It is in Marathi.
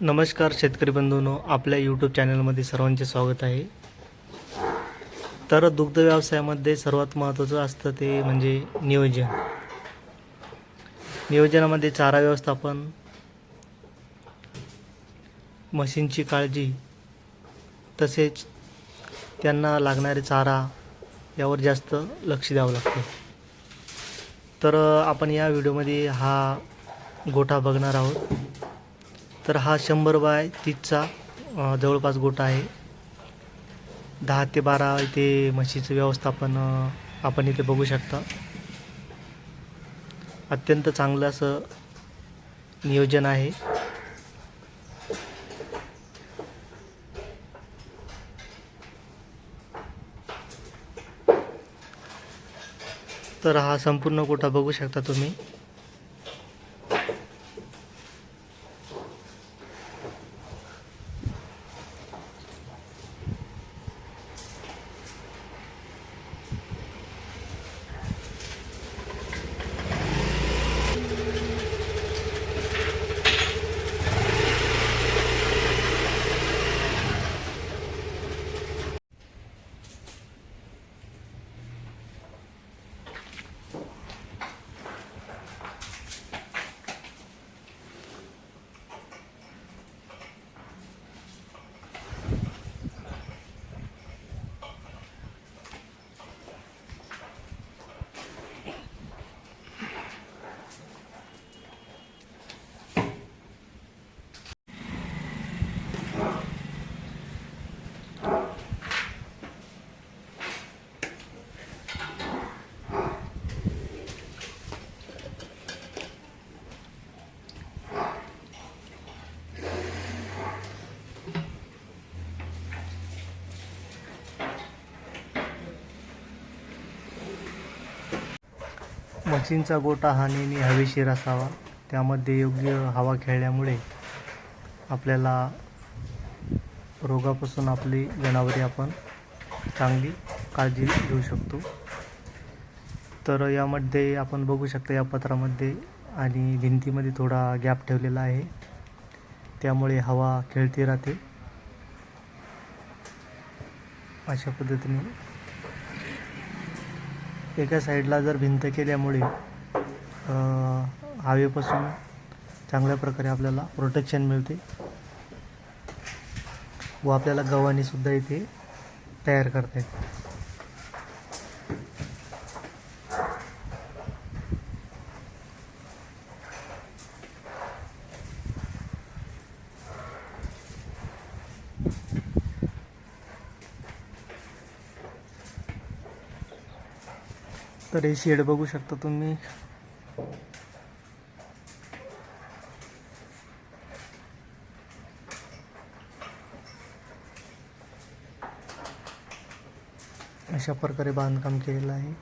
नमस्कार शेतकरी बंधूंनो आपल्या यूट्यूब चॅनलमध्ये सर्वांचे स्वागत आहे. तर दुग्ध व्यवसायामध्ये सर्वात महत्त्वाचं असतं ते म्हणजे नियोजन. नियोजनामध्ये चारा व्यवस्थापन म्हशींची काळजी तसेच त्यांना लागणारे चारा यावर जास्त लक्ष द्यावं लागतं. तर आपण या व्हिडिओमध्ये हा गोठा बघणार आहोत. तर हा शंभर बाय तीसचा जवळपास गोठा आहे. दहा ते बारा इथे म्हशीचं व्यवस्थापन आपण इथे बघू शकता. अत्यंत चांगलं असं नियोजन आहे. तर हा संपूर्ण गोठा बघू शकता तुम्ही. म्हशींचा गोठा हा नेहमी हवेशीर असावा. त्यामध्ये योग्य हवा खेळल्यामुळे आपल्याला रोगापासून आपली जनावरे आपण चांगली काळजी घेऊ शकतो. तर यामध्ये आपण बघू शकता या पत्रामध्ये आणि भिंतीमध्ये थोडा गॅप ठेवलेला आहे. त्यामुळे हवा खेळती राहते. अशा पद्धतीने एका साईडला जर भिंत केल्यामुळे हवेपासून चांगल्या प्रकारे आपल्याला प्रोटेक्शन मिळते. व आपल्याला गव्हाणीसुद्धा इथे तयार करता येते. तर हे शेड बघू शकता तुम्ही. अशा प्रकारे बांधकाम केलेलं आहे.